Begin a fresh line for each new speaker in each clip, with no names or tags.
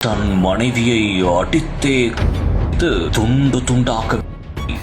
தன் மனைவியை அடித்தே துண்டு துண்டாக்க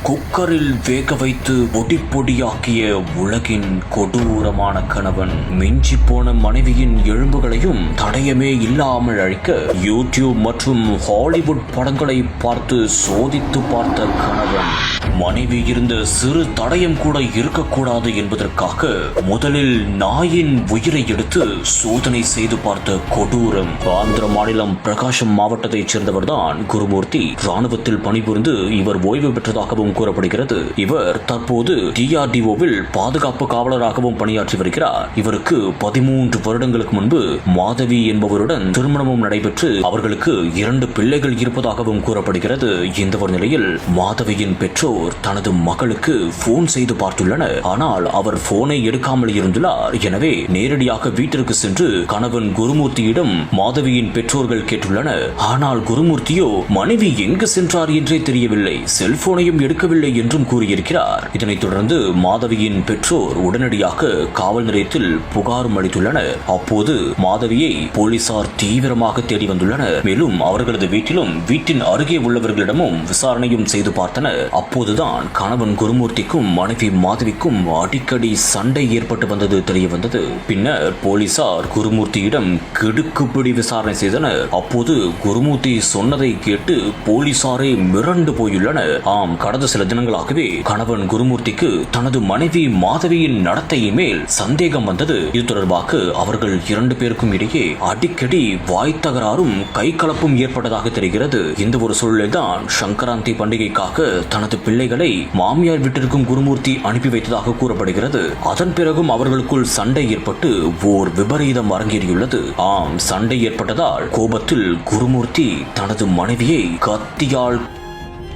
குக்கரில் வேக வைத்து பொடி பொடியாக்கிய உலகின் கொடூரமான கணவன் மிஞ்சி போன மனைவியின் எலும்புகளையும் தடயமே இல்லாமல் அழிக்க யூடியூப் மற்றும் ஹாலிவுட் படங்களை பார்த்து சோதித்து பார்த்த கணவன் மனைவி இருந்த சிறு தடயம் கூட இருக்கக்கூடாது என்பதற்காக முதலில் நாயின் உயிரை எடுத்து சோதனை செய்து பார்த்த கொடூரம். ஆந்திர மாநிலம் பிரகாசம் மாவட்டத்தைச் சேர்ந்தவர்தான் குருமூர்த்தி. ராணுவத்தில் பணிபுரிந்து இவர் ஓய்வு பெற்றதாகவும் கூறப்படுகிறது. இவர் தற்போது டிஆர்டிஓவில் பாதுகாப்பு காவலராகவும் பணியாற்றி வருகிறார். இவருக்கு பதிமூன்று வருடங்களுக்கு முன்பு மாதவி என்பவருடன் திருமணமும் நடைபெற்று அவர்களுக்கு இரண்டு பிள்ளைகள் இருப்பதாகவும் கூறப்படுகிறது. இந்த ஒரு நிலையில் மாதவியின் பெற்றோர் தனது மகளுக்கு போன் செய்து பார்த்துள்ளனர். ஆனால் அவர் போனை எடுக்காமல் இருந்துள்ளார். எனவே நேரடியாக வீட்டிற்கு சென்று கணவன் குருமூர்த்தியிடம் மாதவியின் பெற்றோர்கள் கேட்டுள்ளனர். ஆனால் குருமூர்த்தியோ மனைவி எங்கு சென்றார் என்றே தெரியவில்லை. செல்போனையும் எடுக்கவில்லை என்றும் கூறியிருக்கிறார். இதனைத் தொடர்ந்து மாதவியின் பெற்றோர் உடனடியாக காவல் நிலையத்தில் புகாரும் அளித்துள்ளனர். அப்போது மாதவியை போலீசார் தீவிரமாக தேடி வந்துள்ளனர். மேலும் அவர்களது வீட்டிலும் வீட்டின் அருகே உள்ளவர்களிடமும் விசாரணையும் செய்து பார்த்தனர். அப்போதுதான் கணவன் குருமூர்த்திக்கும் மனைவி மாதவிக்கும் அடிக்கடி சண்டை ஏற்பட்டு வந்தது தெரிய வந்தது. பின்னர் போலீசார் குருமூர்த்தியிடம் கெடுக்குப்பிடி விசாரணை செய்தனர். அப்போது குருமூர்த்தி சொன்னதை கேட்டு போலீசாரே மிரண்டு போயுள்ளனர். ஆம் கடந்த சில தினங்களாகவே கணவன் குருமூர்த்திக்கு தனது மனைவி மாதவியின் நடத்தையின் மேல் சந்தேகம் வந்தது. இது தொடர்பாக அவர்கள் இரண்டு பேருக்கும் இடையே அடிக்கடி வாய் தகராறும் கை கலப்பும் ஏற்பட்டதாக தெரிகிறது. இந்த ஒரு சூழலில்தான் சங்கராந்தி பண்டிகைக்காக தனது பிள்ளைகளை மாமியார் வீட்டிற்கும் குருமூர்த்தி அனுப்பி வைத்ததாக கூறப்படுகிறது. அதன் பிறகும் அவர்களுக்குள் சண்டை ஏற்பட்டு ஓர் விபரீதம் அரங்கேறியுள்ளது. ஆம் சண்டை ஏற்பட்டதால் கோபத்தில் குருமூர்த்தி தனது மனைவியை கத்தியால்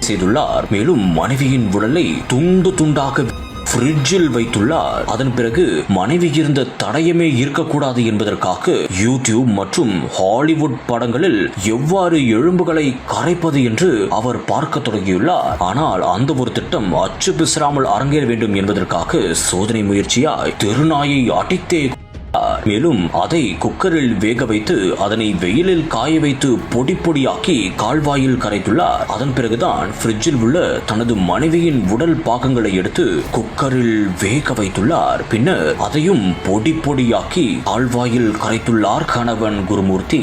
செய்துள்ளார். மேலும் மனைவியின் உடலை துண்டு துண்டாக ஃப்ரிட்ஜில் வைத்துள்ளார். அதன் பிறகு மனைவி இருந்த தடயமே இருக்கக்கூடாது என்பதற்காக யூடியூப் மற்றும் ஹாலிவுட் படங்களில் எவ்வாறு எலும்புகளை கரைப்பது என்று அவர் பார்க்க தொடங்கியுள்ளார். ஆனால் அந்த ஒரு திட்டம் அச்சு பிசிறாமல் அரங்கேற வேண்டும் என்பதற்காக சோதனை முயற்சியாய் தெருநாயை அடித்தே மேலும் அதை குக்கரில் வேக வைத்து அதனை வெயிலில் காய வைத்து பொடி பொடியாக்கி கால்வாயில் கரைத்துள்ளார். அதன் பிறகுதான் ஃப்ரிட்ஜில் உள்ள தனது மனைவியின் உடல் பாகங்களை எடுத்து குக்கரில் வேக வைத்துள்ளார். பின்னர் அதையும் பொடி பொடியாக்கி கால்வாயில் கரைத்துள்ளார் கணவன் குருமூர்த்தி.